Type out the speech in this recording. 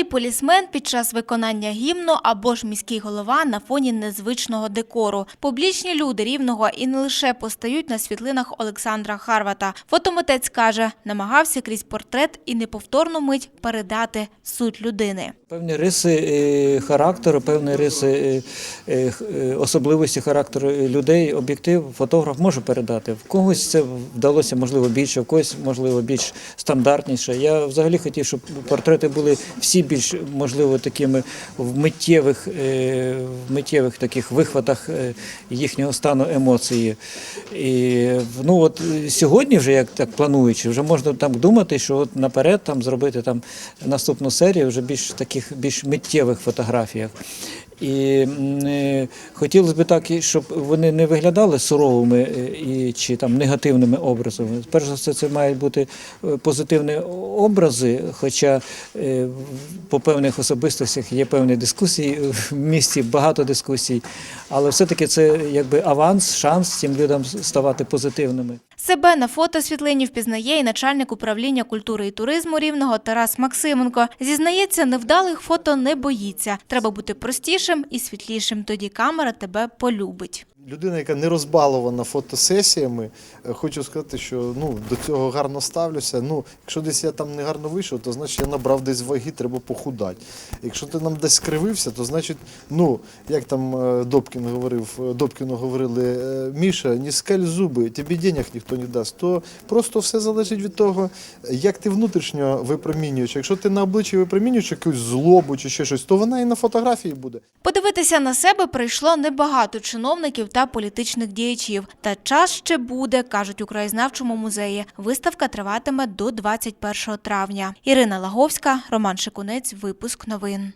Юний полісмен під час виконання гімну або ж міський голова на фоні незвичного декору. Публічні люди рівного і не лише постають на світлинах Олександра Харвата. Фотомитець каже, намагався крізь портрет і неповторну мить передати суть людини. Певні риси е, характеру, певні риси е, е, особливості характеру людей, об'єктив, фотограф може передати. В когось це вдалося можливо більше, в когось можливо більш стандартніше. Я взагалі хотів, щоб портрети були всі більш можливо такими в миттєвих, е, в миттєвих таких вихватах е, їхнього стану емоції. І ну от е, сьогодні, вже як так плануючи, вже можна там думати, що от наперед там зробити там наступну серію вже більш таких більш миттєвих фотографіях. І е, хотілося б так, щоб вони не виглядали суровими е, і чи там негативними образами. Перш за все, це мають бути е, позитивні образи, хоча по певних особистостях є певні дискусії в місті, багато дискусій, але все-таки це якби аванс, шанс цим людям ставати позитивними. Себе на фотосвітлині впізнає і начальник управління культури і туризму рівного Тарас Максименко. Зізнається, невдалих фото не боїться. Треба бути простішим і світлішим. Тоді камера тебе полюбить. Людина, яка не розбалована фотосесіями, е, хочу сказати, що ну, до цього гарно ставлюся. Ну, якщо десь я там не гарно вийшов, то значить я набрав десь ваги, треба похудати. Якщо ти нам десь скривився, то значить, ну, як там е, Добкін говорив, е, Добкіну говорили, Міша, не скаль зуби, тобі денег ніхто не дасть. То просто все залежить від того, як ти внутрішньо випромінюєш. Якщо ти на обличчі випромінюєш якусь злобу чи ще щось, то вона і на фотографії буде. Подивитися на себе прийшло небагато чиновників та політичних діячів. Та час ще буде, кажуть у краєзнавчому музеї. Виставка триватиме до 21 травня. Ірина Лаговська, Роман Шикунець. Випуск новин.